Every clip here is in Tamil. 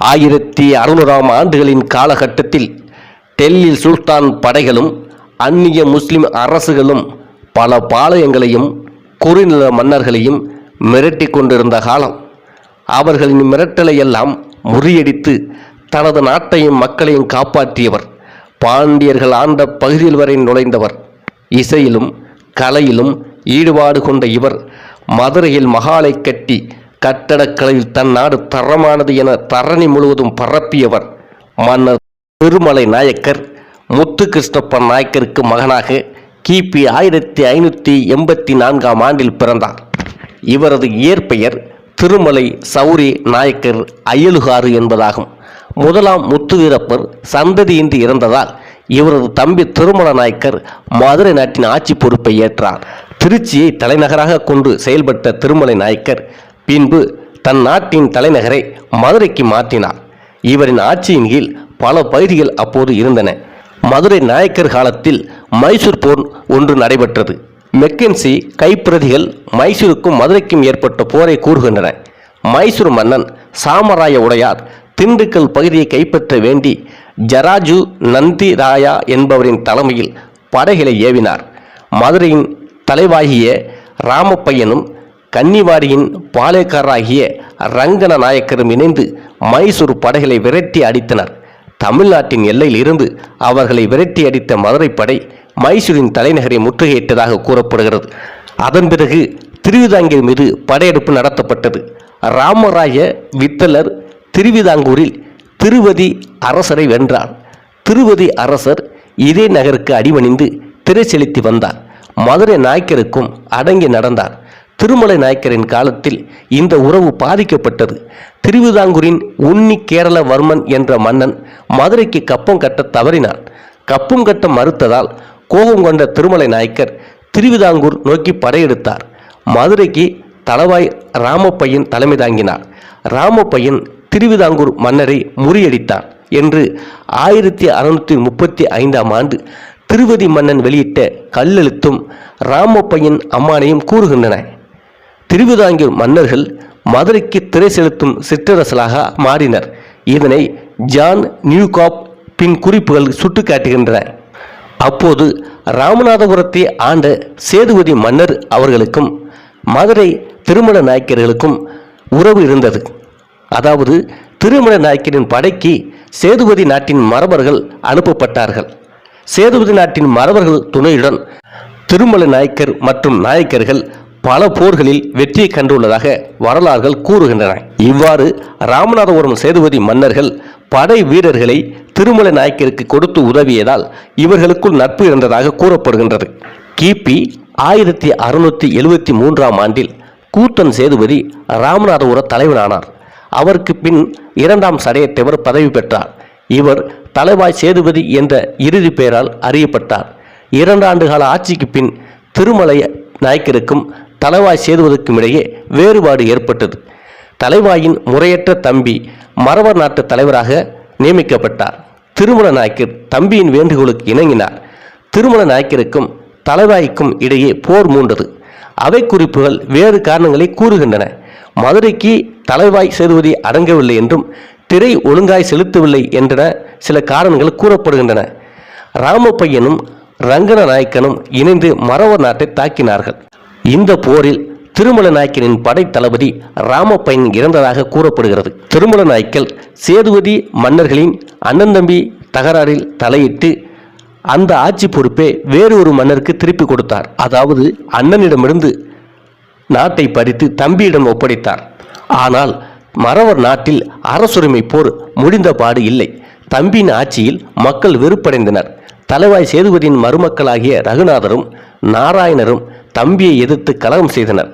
ஆயிரத்தி அறுநூறாம் ஆண்டுகளின் காலகட்டத்தில் டெல்லி சுல்தான் படைகளும் அந்நிய முஸ்லிம் அரசுகளும் பல பாளையங்களையும் குறுநில மன்னர்களையும் மிரட்டி கொண்டிருந்த காலம். அவர்களின் மிரட்டலை எல்லாம் முறியடித்து தனது நாட்டையும் மக்களையும் காப்பாற்றியவர் பாண்டியர்கள் ஆண்ட பகுதியில் வரை நுழைந்தவர். இசையிலும் கலையிலும் ஈடுபாடு கொண்ட இவர் மதுரையில் மகாலை கட்டி கட்டடக்கலையில் தன் நாடு தரமானது என தரணி முழுவதும் பரப்பியவர் மன்னர் திருமலை நாயக்கர் முத்து கிருஷ்ணப்பன் நாயக்கருக்கு மகனாக கிபி ஆயிரத்தி ஐநூற்றி எண்பத்தி நான்காம் ஆண்டில் பிறந்தார். இவரது இயற்பெயர் திருமலை சௌரி நாயக்கர் அயலுகாறு என்பதாகும். முதலாம் முத்து வீரப்பர் சந்ததியின்றி இறந்ததால் இவரது தம்பி திருமல நாயக்கர் மதுரை நாட்டின் ஆட்சி பொறுப்பை ஏற்றார். திருச்சியை தலைநகராக கொண்டு செயல்பட்ட திருமலை நாயக்கர் பின்பு தன் நாட்டின் தலைநகரை மதுரைக்கு மாற்றினார். இவரின் ஆட்சியின் கீழ் பல பகுதிகள் அப்போது இருந்தன. மதுரை நாயக்கர் காலத்தில் மைசூர் போர் ஒன்று நடைபெற்றது. மெக்கன்சி கைப்பிரதிகள் மைசூருக்கும் மதுரைக்கும் ஏற்பட்ட போரை கூறுகின்றன. மைசூர் மன்னன் சாமராய உடையார் திண்டுக்கல் பகுதியை கைப்பற்ற வேண்டி ஜராஜு நந்தி ராயா என்பவரின் தலைமையில் படைகளை ஏவினார். மதுரையின் தலைவாகிய ராமப்பையனும் கன்னிவாரியின் பாளையக்காரராகிய ரங்கன நாயக்கரும் இணைந்து மைசூர் படைகளை விரட்டி அடித்தனர். தமிழ்நாட்டின் எல்லையில் இருந்து அவர்களை விரட்டி அடித்த மதுரை படை மைசூரின் தலைநகரை முற்றுகையிட்டதாக கூறப்படுகிறது. அதன் பிறகு திருவிதாங்கூர் மீது படையெடுப்பு நடத்தப்பட்டது. ராமராய வித்தலர் திருவிதாங்கூரில் திருவதி அரசரை வென்றார். திருவதி அரசர் இதே நகருக்கு அடிபணிந்து திரை செலுத்தி வந்தார். மதுரை நாயக்கருக்கும் அடங்கி நடந்தார். திருமலை நாயக்கரின் காலத்தில் இந்த உறவு பாதிக்கப்பட்டது. திருவிதாங்கூரின் உன்னி கேரளவர்மன் என்ற மன்னன் மதுரைக்கு கப்பம் கட்ட தவறினான். கப்பம் கட்ட மறுத்ததால் கோபம் கொண்ட திருமலை நாயக்கர் திருவிதாங்கூர் நோக்கி படையெடுத்தார். மதுரைக்கு தளவாய் ராமப்பையன் தலைமை தாங்கினார். ராமப்பையன் திருவிதாங்கூர் மன்னரை முறியடித்தான் என்று ஆயிரத்தி அறுநூற்றி முப்பத்தி ஐந்தாம் ஆண்டு திருவதி மன்னன் வெளியிட்ட கல்லெழுத்தும் ராமப்பையன் அம்மானையும் கூறுகின்றன. திருவிதாங்கூர் மன்னர்கள் மதுரைக்கு திரை செலுத்தும் சிற்றரசலாக மாறினர். இதனை ஜான் நியூகாப் பின் குறிப்புகள் சுட்டுக்காட்டுகின்றன. அப்போது ராமநாதபுரத்தை ஆண்ட சேதுபதி மன்னர் அவர்களுக்கும் மதுரை திருமண நாயக்கர்களுக்கும் உறவு இருந்தது. அதாவது திருமண நாயக்கரின் படைக்கு சேதுபதி நாட்டின் மரபர்கள் அனுப்பப்பட்டார்கள். சேதுபதி நாட்டின் மரபர்கள் துணையுடன் திருமலை நாயக்கர் மற்றும் நாயக்கர்கள் பல போர்களில் வெற்றியை கண்டுள்ளதாக வரலாறுகள் கூறுகின்றன. இவ்வாறு ராமநாதபுரம் சேதுபதி மன்னர்கள் படை வீரர்களை திருமலை நாயக்கருக்கு கொடுத்து உதவியதால் இவர்களுக்குள் நட்பு இருந்ததாக கூறப்படுகின்றது. கிபி ஆயிரத்தி அறுநூற்றி எழுபத்தி மூன்றாம் ஆண்டில் கூத்தன் சேதுபதி ராமநாதபுர தலைவனானார். அவருக்கு பின் இரண்டாம் சடையத்தேவர் பதவி பெற்றார். இவர் தலைவாய் சேதுபதி என்ற இறுதி பெயரால் அறியப்பட்டார். இரண்டு ஆண்டு கால ஆட்சிக்கு பின் திருமலை நாயக்கருக்கும் தலைவாய் சேதுவதற்கும் இடையே வேறுபாடு ஏற்பட்டது. தலைவாயின் முறையற்ற தம்பி மறவர் நாட்டு தலைவராக நியமிக்கப்பட்டார். திருமண நாயக்கர் தம்பியின் வேண்டுகோளுக்கு இணங்கினார். திருமண நாயக்கருக்கும் தலைவாய்க்கும் இடையே போர் மூண்டது. அவை குறிப்புகள் வேறு காரணங்களை கூறுகின்றன. மதுரைக்கு தலைவாய் சேதுவதி அடங்கவில்லை என்றும் திரை ஒழுங்காய் செலுத்தவில்லை என்ற சில காரணங்கள் கூறப்படுகின்றன. ராமப்பையனும் ரங்கன நாயக்கனும் இணைந்து மறவர் நாட்டை தாக்கினார்கள். இந்த போரில் திருமல நாயக்கனின் படை தளபதி ராமப்பயன் இறந்ததாக கூறப்படுகிறது. திருமல நாயக்கல் சேதுபதி மன்னர்களின் அண்ணன் தம்பி தகராறில் தலையிட்டு அந்த ஆட்சி பொறுப்பை வேறு ஒரு மன்னருக்கு திருப்பி கொடுத்தார். அதாவது அண்ணனிடமிருந்து நாட்டை பறித்து தம்பியிடம் ஒப்படைத்தார். ஆனால் மறவர் நாட்டில் அரசுரிமை போர் முடிந்த பாடு இல்லை. தம்பியின் ஆட்சியில் மக்கள் வெறுப்படைந்தனர். தலைவாய் சேதுபதியின் மருமக்களாகிய ரகுநாதரும் நாராயணரும் தம்பியை எதிர்த்து கலகம் செய்தனர்.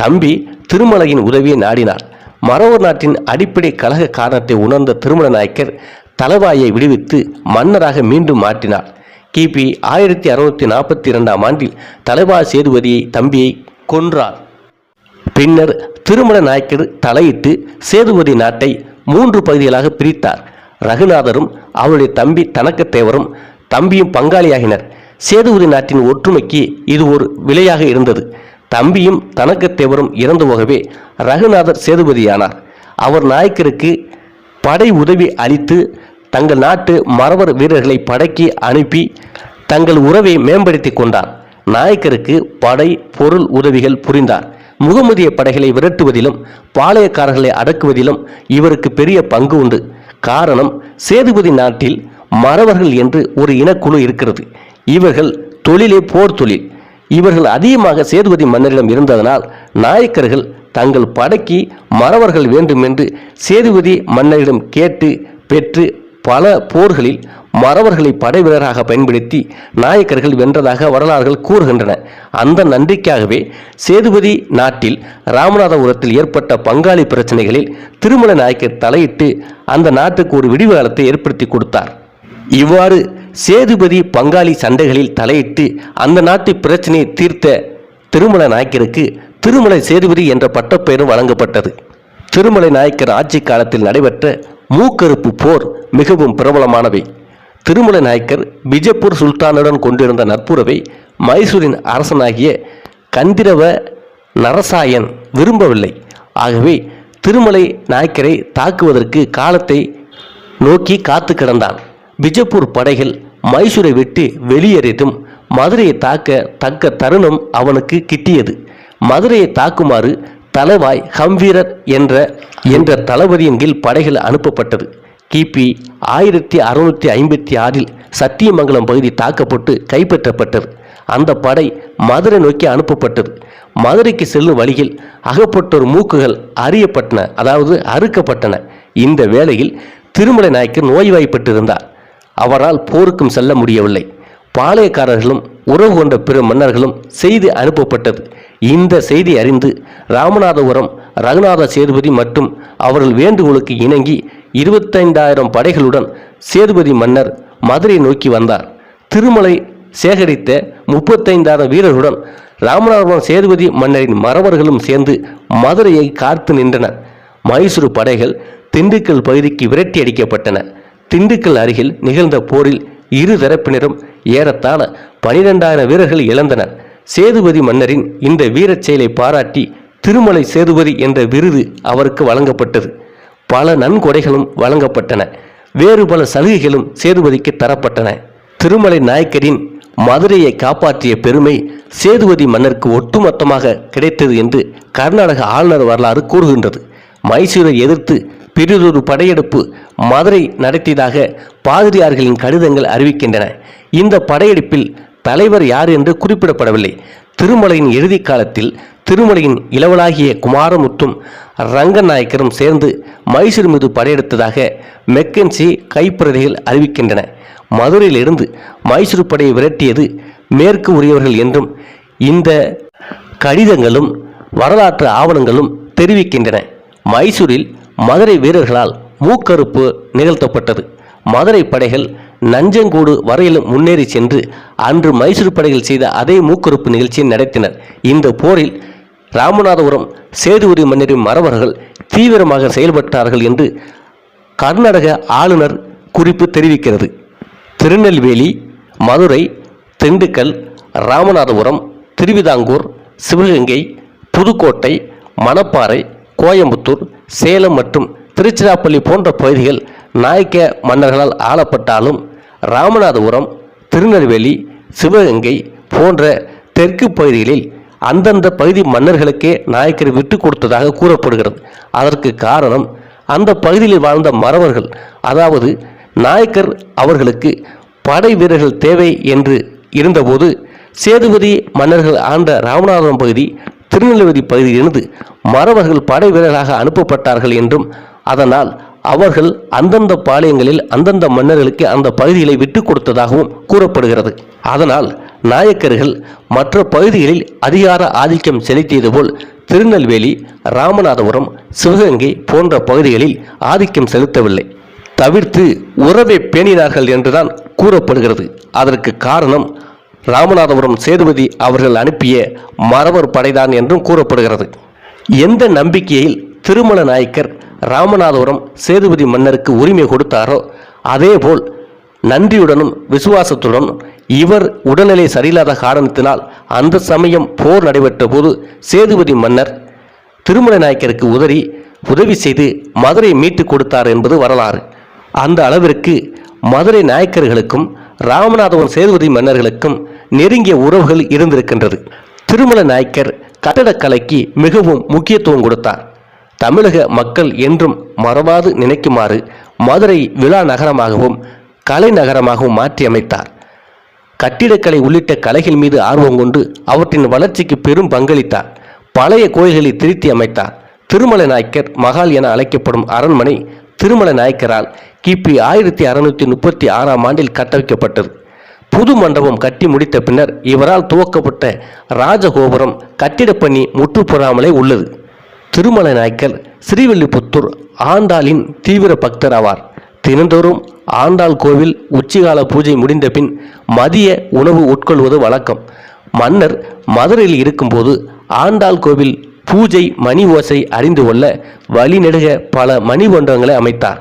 தம்பி திருமலையின் உதவியை நாடினார். மரவர் நாட்டின் அடிப்படை கலக காரணத்தை உணர்ந்த திருமல நாயக்கர் தலைவாயை விடுவித்து மன்னராக மீண்டும் மாற்றினார். கிபி ஆயிரத்தி அறுநூத்தி நாற்பத்தி இரண்டாம் ஆண்டில் தலைவா சேதுபதியை தம்பியை கொன்றார். பின்னர் திருமண நாயக்கர் தலையிட்டு சேதுபதி நாட்டை மூன்று பகுதிகளாக பிரித்தார். ரகுநாதரும் அவருடைய தம்பி தனக்கத்தேவரும் தம்பியும் பங்காளியாகினர். சேதுபதி நாட்டின் ஒற்றுமைக்கு இது ஒரு விலையாக இருந்தது. தம்பியும் தனக்கத்தேவரும் இறந்து போகவே ரகுநாதர் சேதுபதியானார். அவர் நாயக்கருக்கு படை உதவி அளித்து தங்கள் நாட்டு மறவர் வீரர்களை படைக்கு அனுப்பி தங்கள் உறவை மேம்படுத்தி கொண்டார். நாயக்கருக்கு படை பொருள் உதவிகள் புரிந்தார். முகமதிய படைகளை விரட்டுவதிலும் பாளையக்காரர்களை அடக்குவதிலும் இவருக்கு பெரிய பங்கு உண்டு. காரணம் சேதுபதி நாட்டில் மறவர்கள் என்று ஒரு இனக்குழு இருக்கிறது. இவர்கள் தொழிலே போர் தொழில். இவர்கள் அதிகமாக சேதுபதி மன்னரிடம் இருந்ததனால் நாயக்கர்கள் தங்கள் படைக்கு மறவர்கள் வேண்டுமென்று சேதுபதி மன்னரிடம் கேட்டு பெற்று பல போர்களில் மறவர்களை படை வீரராக பயன்படுத்தி நாயக்கர்கள் வென்றதாக வரலாறுகள் கூறுகின்றன. அந்த நன்றிக்காகவே சேதுபதி நாட்டில் ராமநாதபுரத்தில் ஏற்பட்ட பங்காளி பிரச்சனைகளில் திருமலை நாயக்கர் தலையிட்டு அந்த நாட்டுக்கு ஒரு விடிவு காலத்தை ஏற்படுத்தி கொடுத்தார். இவ்வாறு சேதுபதி பங்காளி சண்டைகளில் தலையிட்டு அந்த நாட்டு பிரச்சனையை தீர்த்த திருமலை நாயக்கருக்கு திருமலை சேதுபதி என்ற பட்டப்பெயரும் வழங்கப்பட்டது. திருமலை நாயக்கர் ஆட்சி காலத்தில் நடைபெற்ற மூக்கறுப்பு போர் மிகவும் பிரபலமானவை. திருமலை நாயக்கர் பிஜப்பூர் சுல்தானுடன் கொண்டிருந்த நட்புறவை மைசூரின் அரசனாகிய கந்திரவ நரசாயன் விரும்பவில்லை. ஆகவே திருமலை நாயக்கரை தாக்குவதற்கு காலத்தை நோக்கி காத்து கிடந்தான். பிஜப்பூர் படைகள் மைசூரை விட்டு வெளியேறியதும் மதுரையை தாக்க தக்க தருணம் அவனுக்கு கிட்டியது. மதுரையை தாக்குமாறு தலவாய் ஹம்வீரர் என்ற என்ற தளபதியின் கீழ் படைகள் அனுப்பப்பட்டது. கிபி ஆயிரத்தி அறுநூற்றி ஐம்பத்தி ஆறில் சத்தியமங்கலம் பகுதி தாக்கப்பட்டு கைப்பற்றப்பட்டது. அந்த படை மதுரை நோக்கி அனுப்பப்பட்டது. மதுரைக்கு செல்லும் வழியில் அகப்பட்டோர் மூக்குகள் அறியப்பட்டன அதாவது அறுக்கப்பட்டன. இந்த வேளையில் திருமலை நாயக்கர் நோய்வாய்ப்பட்டிருந்தார். அவரால் போருக்கும் செல்ல முடியவில்லை. பாளையக்காரர்களும் உறவு கொண்ட பிற மன்னர்களும் செய்தி அனுப்பப்பட்டது. இந்த செய்தி அறிந்து ராமநாதபுரம் ரகுநாத சேதுபதி மற்றும் அவர்கள் வேண்டுகோளுக்கு இணங்கி இருபத்தைந்தாயிரம் படைகளுடன் சேதுபதி மன்னர் மதுரை நோக்கி வந்தார். திருமலை சேகரித்த முப்பத்தைந்தாயிரம் வீரர்களுடன் ராமநாதபுரம் சேதுபதி மன்னரின் மறவர்களும் சேர்ந்து மதுரையை காத்து நின்றனர். மைசூர் படைகள் திண்டுக்கல் பகுதிக்கு விரட்டி அடிக்கப்பட்டன. திண்டுக்கல் அருகில் நிகழ்ந்த போரில் இரு தரப்பினரும் ஏறத்தாழ பனிரெண்டாயிரம் வீரர்கள் இழந்தனர். சேதுபதி மன்னரின் இந்த வீரச் செயலை பாராட்டி திருமலை சேதுபதி என்ற விருது அவருக்கு வழங்கப்பட்டது. பல நன்கொடைகளும் வழங்கப்பட்டன. வேறு பல சலுகைகளும் சேதுபதிக்கு தரப்பட்டன. திருமலை நாயக்கரின் மதுரையை காப்பாற்றிய பெருமை சேதுபதி மன்னருக்கு ஒட்டுமொத்தமாக கிடைத்தது என்று கர்நாடக ஆளுநர் வரலாறு கூறுகின்றது. மைசூரை எதிர்த்து பிறிதொரு படையெடுப்பு மதுரை நடத்தியதாக பாதிரியார்களின் கடிதங்கள் அறிவிக்கின்றன. இந்த படையெடுப்பில் தலைவர் யார் என்று குறிப்பிடப்படவில்லை. திருமலையின் இறுதி காலத்தில் திருமலையின் இளவலாகிய குமாரமுத்தும் ரங்கநாயக்கரும் சேர்ந்து மைசூர் மீது படையெடுத்ததாக மெக்கன்சி கைப்பிரதிகள் அறிவிக்கின்றன. மதுரையிலிருந்து மைசூர் படையை விரட்டியது மேற்கு உரியவர்கள் என்றும் இந்த கடிதங்களும் வரலாற்று ஆவணங்களும் தெரிவிக்கின்றன. மைசூரில் மதுரை வீரர்களால் மூக்கறுப்பு நிகழ்த்தப்பட்டது. மதுரை படைகள் நஞ்சங்கூடு வரையிலும் முன்னேறி சென்று அன்று மைசூர் படைகள் செய்த அதே மூக்கறுப்பு நிகழ்ச்சியை நடத்தினர். இந்த போரில் ராமநாதபுரம் சேதுபதி மன்னரின் மறவர்கள் தீவிரமாக செயல்பட்டார்கள் என்று கர்நாடக ஆளுநர் குறிப்பு தெரிவிக்கிறது. திருநெல்வேலி மதுரை திண்டுக்கல் ராமநாதபுரம் திருவிதாங்கூர் சிவகங்கை புதுக்கோட்டை மணப்பாறை கோயம்புத்தூர் சேலம் மற்றும் திருச்சிராப்பள்ளி போன்ற பகுதிகள் நாயக்க மன்னர்களால் ஆளப்பட்டாலும் ராமநாதபுரம் திருநெல்வேலி சிவகங்கை போன்ற தெற்கு பகுதிகளில் அந்தந்த பகுதி மன்னர்களுக்கே நாயக்கர் விட்டு கொடுத்ததாக கூறப்படுகிறது. அதற்கு காரணம் அந்த பகுதியில் வாழ்ந்த மறவர்கள் அதாவது நாயக்கர் அவர்களுக்கு படை வீரர்கள் தேவை என்று இருந்தபோது சேதுபதி மன்னர்கள் ஆண்ட ராமநாதபுரம் பகுதி திருநெல்வேலி பகுதியிலிருந்து மறவர்கள் படை வீரர்களாக அனுப்பப்பட்டார்கள் என்றும் அதனால் அவர்கள் அந்தந்த பாளையங்களில் அந்தந்த மன்னர்களுக்கு அந்த பகுதிகளை விட்டு கொடுத்ததாகவும் கூறப்படுகிறது. அதனால் நாயக்கர்கள் மற்ற பகுதிகளில் அதிகார ஆதிக்கம் செலுத்தியது போல் திருநெல்வேலி ராமநாதபுரம் சிவகங்கை போன்ற பகுதிகளில் ஆதிக்கம் செலுத்தவில்லை. தவிர்த்து உறவை பேணினார்கள் என்றுதான் கூறப்படுகிறது. அதற்கு காரணம் ராமநாதபுரம் சேதுபதி அவர்கள் அனுப்பிய மரபர் படைதான் என்றும் கூறப்படுகிறது. எந்த நம்பிக்கையில் திருமல நாயக்கர் ராமநாதபுரம் சேதுபதி மன்னருக்கு உரிமை கொடுத்தாரோ அதேபோல் நன்றியுடனும் விசுவாசத்துடன் இவர் உடல்நிலை சரியில்லாத காரணத்தினால் அந்த சமயம் போர் நடைபெற்ற போது சேதுபதி மன்னர் திருமலை நாயக்கருக்கு உதறி உதவி செய்து மதுரை மீட்டு கொடுத்தார் என்பது வரலாறு. அந்த அளவிற்கு மதுரை நாயக்கர்களுக்கும் ராமநாதபுரம் சேதுபதி மன்னர்களுக்கும் நெருங்கிய உறவுகள் இருந்திருக்கின்றது. திருமல நாயக்கர் கட்டடக்கலைக்கு மிகவும் முக்கியத்துவம் கொடுத்தார். தமிழக மக்கள் என்றும் மறவாது நினைக்குமாறு மதுரை விழா நகரமாகவும் கலை நகரமாகவும் மாற்றி அமைத்தார். கட்டிடக்கலை உள்ளிட்ட கலைகள் மீது ஆர்வம் கொண்டு அவற்றின் வளர்ச்சிக்கு பெரும் பங்களித்தார். பழைய கோயில்களை திருத்தி அமைத்தார். திருமலை நாயக்கர் மகால் என அழைக்கப்படும் அரண்மனை திருமலை நாயக்கரால் கிபி ஆயிரத்தி அறுநூற்றி முப்பத்தி ஆறாம் ஆண்டில் கட்டமைக்கப்பட்டது புது மண்டபம் கட்டி முடித்த பின்னர் இவரால் துவக்கப்பட்ட ராஜகோபுரம் கட்டிடப்பணி முற்றுப்பெறாமலே உள்ளது. திருமலை நாய்க்கல் ஸ்ரீவில்லிபுத்தூர் ஆண்டாளின் தீவிர பக்தர் ஆவார். தினந்தோறும் ஆண்டாள் கோவில் உச்சிகால பூஜை முடிந்த பின் மதிய உணவு உட்கொள்வது வழக்கம். மன்னர் மதுரையில் இருக்கும்போது ஆண்டாள் கோவில் பூஜை மணி ஓசை அறிந்து கொள்ள வழிநெடுக பல மணிமண்டபங்களை அமைத்தார்.